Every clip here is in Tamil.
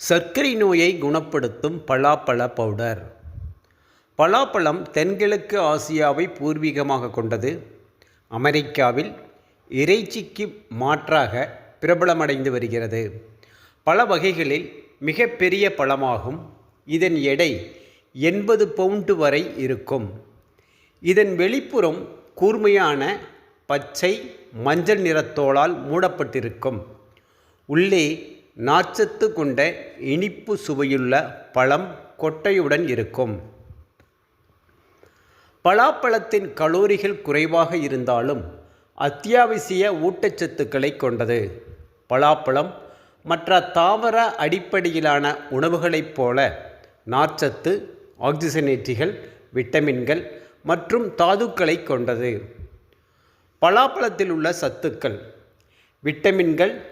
சர்க்கரை நோயை குணப்படுத்தும் பலாப்பழ பவுடர். பலாப்பழம் தென்கிழக்கு ஆசியாவை பூர்வீகமாக கொண்டது. அமெரிக்காவில் இறைச்சிக்கு மாற்றாக பிரபலமடைந்து வருகிறது. பல வகைகளில் மிகப்பெரிய பழமாகும். இதன் எடை எண்பது பவுண்டு வரை இருக்கும். இதன் வெளிப்புறம் கூர்மையான பச்சை மஞ்சள் நிறத்தோலால் மூடப்பட்டிருக்கும். உள்ளே நார்ச்சத்து கொண்ட இனிப்பு சுவையுள்ள பழம் கொட்டையுடன் இருக்கும். பலாப்பழத்தின் கலோரிகள் குறைவாக இருந்தாலும் அத்தியாவசிய ஊட்டச்சத்துக்களை கொண்டது. பலாப்பழம் மற்ற தாவர அடிப்படையிலான உணவுகளைப் போல நார்ச்சத்து ஆக்சிஜனேற்றிகள் விட்டமின்கள் மற்றும் தாதுக்களை கொண்டது. பலாப்பழத்தில் உள்ள சத்துக்கள் விட்டமின்கள்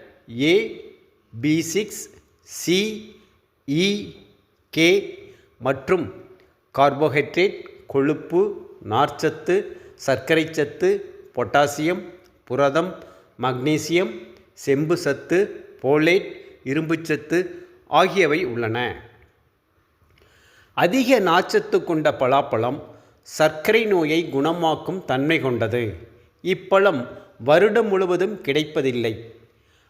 A B six C E K மற்றும் கார்போஹைட்ரேட் கொழுப்பு நார்ச்சத்து சர்க்கரை சத்து பொட்டாசியம் புரதம் மக்னீசியம் செம்பு சத்து போலேட் இரும்புச்சத்து ஆகியவை உள்ளன. அதிக நார்ச்சத்து கொண்ட பலாப்பழம் சர்க்கரை நோயை குணமாக்கும் தன்மை கொண்டது. இப்பழம் வருடம் முழுவதும் கிடைப்பதில்லை.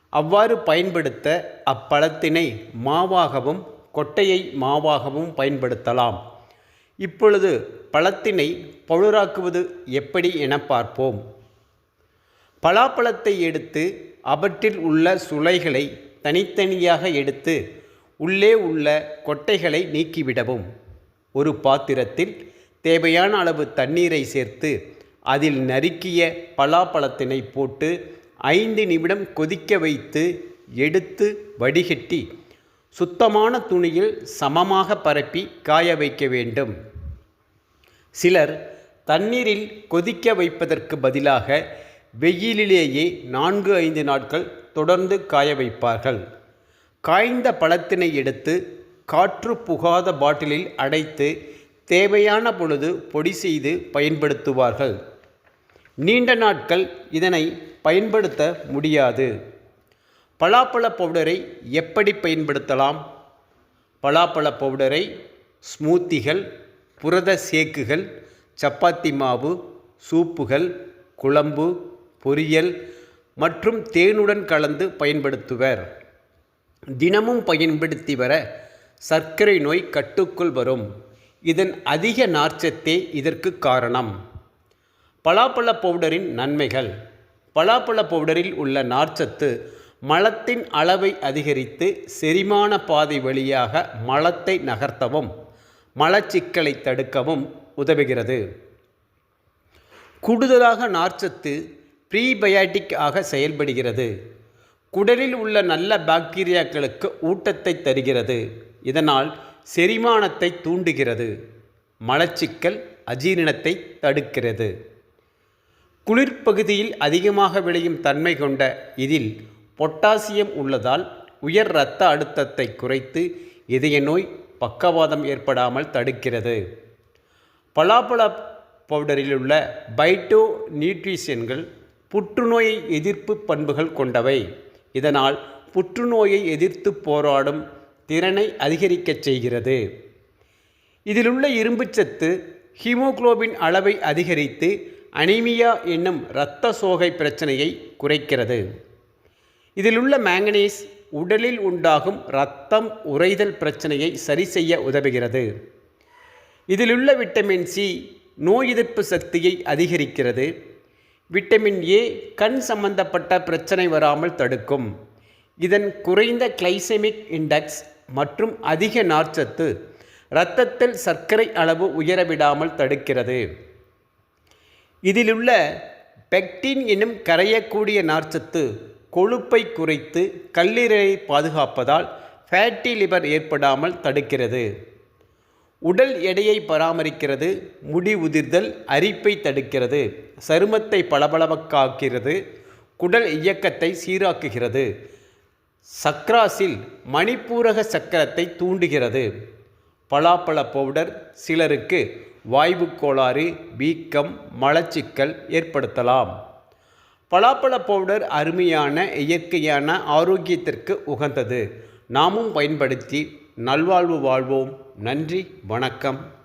அவ்வாறு பயன்படுத்த அப்பழத்தினை மாவாகவும் கொட்டையை மாவாகவும் பயன்படுத்தலாம். இப்பொழுது பழத்தினை பழுராக்குவது எப்படி என பார்ப்போம். பலாப்பழத்தை எடுத்து அவற்றில் உள்ள சுளைகளை தனித்தனியாக எடுத்து உள்ளே உள்ள கொட்டைகளை நீக்கிவிடவும். ஒரு பாத்திரத்தில் தேவையான அளவு தண்ணீரை சேர்த்து அதில் நறுக்கிய பலாப்பழத்தினை போட்டு ஐந்து நிமிடம் கொதிக்க வைத்து எடுத்து வடிகட்டி சுத்தமான துணியில் சமமாக பரப்பி காய வைக்க வேண்டும். சிலர் தண்ணீரில் கொதிக்க வைப்பதற்கு பதிலாக வெயிலிலேயே நான்கு ஐந்து நாட்கள் தொடர்ந்து காய வைப்பார்கள். காய்ந்த பழத்தினை எடுத்து காற்று புகாத பாட்டிலில் அடைத்து தேவையான பொழுது பொடி செய்து பயன்படுத்துவார்கள். நீண்ட நாட்கள் இதனை பயன்படுத்த முடியாது. பலாப்பழ பவுடரை எப்படி பயன்படுத்தலாம்? பலாப்பழ பவுடரை ஸ்மூத்திகள் புரத சேக்குகள் சப்பாத்தி மாவு சூப்புகள் குழம்பு பொரியல் மற்றும் தேனுடன் கலந்து பயன்படுத்துவர். தினமும் பயன்படுத்தி வர சர்க்கரை நோய் கட்டுக்குள் வரும். இதன் அதிக நார்ச்சத்தே இதற்கு காரணம். பலாப்பழ பவுடரின் நன்மைகள். பலாப்பழ பவுடரில் உள்ள நார்ச்சத்து மலத்தின் அளவை அதிகரித்து செரிமான பாதை வழியாக மலத்தை நகர்த்தவும் மலச்சிக்கலை தடுக்கவும் உதவுகிறது. கூடுதலாக நார்ச்சத்து ப்ரீபயாட்டிக் ஆக செயல்படுகிறது. குடலில் உள்ள நல்ல பாக்டீரியாக்களுக்கு ஊட்டத்தை தருகிறது. இதனால் செரிமானத்தை தூண்டுகிறது. மலச்சிக்கல் அஜீரணத்தை தடுக்கிறது. குளிர்பகுதியில் அதிகமாக விளையும் தன்மை கொண்ட இதில் பொட்டாசியம் உள்ளதால் உயர் இரத்த அழுத்தத்தை குறைத்து இதய நோய் பக்கவாதம் ஏற்படாமல் தடுக்கிறது. பலாப்பழ பவுடரில் உள்ள பைட்டோ நியூட்ரிஷன்கள் புற்றுநோயை எதிர்ப்பு பண்புகள் கொண்டவை. இதனால் புற்றுநோயை எதிர்த்து போராடும் திறனை அதிகரிக்கச் செய்கிறது. இதிலுள்ள இரும்புச்சத்து ஹீமோகுளோபின் அளவை அதிகரித்து அனிமியா என்னும் இரத்த சோகை பிரச்சனையை குறைக்கிறது. இதிலுள்ள மேங்கனீஸ் உடலில் உண்டாகும் இரத்தம் உறைதல் பிரச்சனையை சரி செய்ய உதவுகிறது. இதிலுள்ள விட்டமின் சி நோய் எதிர்ப்பு சக்தியை அதிகரிக்கிறது. விட்டமின் ஏ கண் சம்பந்தப்பட்ட பிரச்சனை வராமல் தடுக்கும். இதன் குறைந்த கிளைசெமிக் இண்டெக்ஸ் மற்றும் அதிக நார்ச்சத்து இரத்தத்தில் சர்க்கரை அளவு உயரவிடாமல் தடுக்கிறது. இதிலுள்ள பெக்டின் எனும் கரையக்கூடிய நார்ச்சத்து கொழுப்பை குறைத்து கல்லீரலை பாதுகாப்பதால் ஃபேட்டி லிவர் ஏற்படாமல் தடுக்கிறது. உடல் எடையை பராமரிக்கிறது முடி உதிர்தல் அரிப்பை தடுக்கிறது சருமத்தை பளபளவக்காக்கிறது குடல் இயக்கத்தை சீராக்குகிறது. சக்ராஸில் மணிப்பூரக சக்கரத்தை தூண்டுகிறது. பலாப்பழ பவுடர் சிலருக்கு வாய்வு கோளாறு வீக்கம் மலச்சிக்கல் ஏற்படுத்தலாம். பலாப்பழ பவுடர் அருமையான இயற்கையான ஆரோக்கியத்திற்கு உகந்தது. நாமும் பயன்படுத்தி நல்வாழ்வு வாழ்வோம். நன்றி வணக்கம்.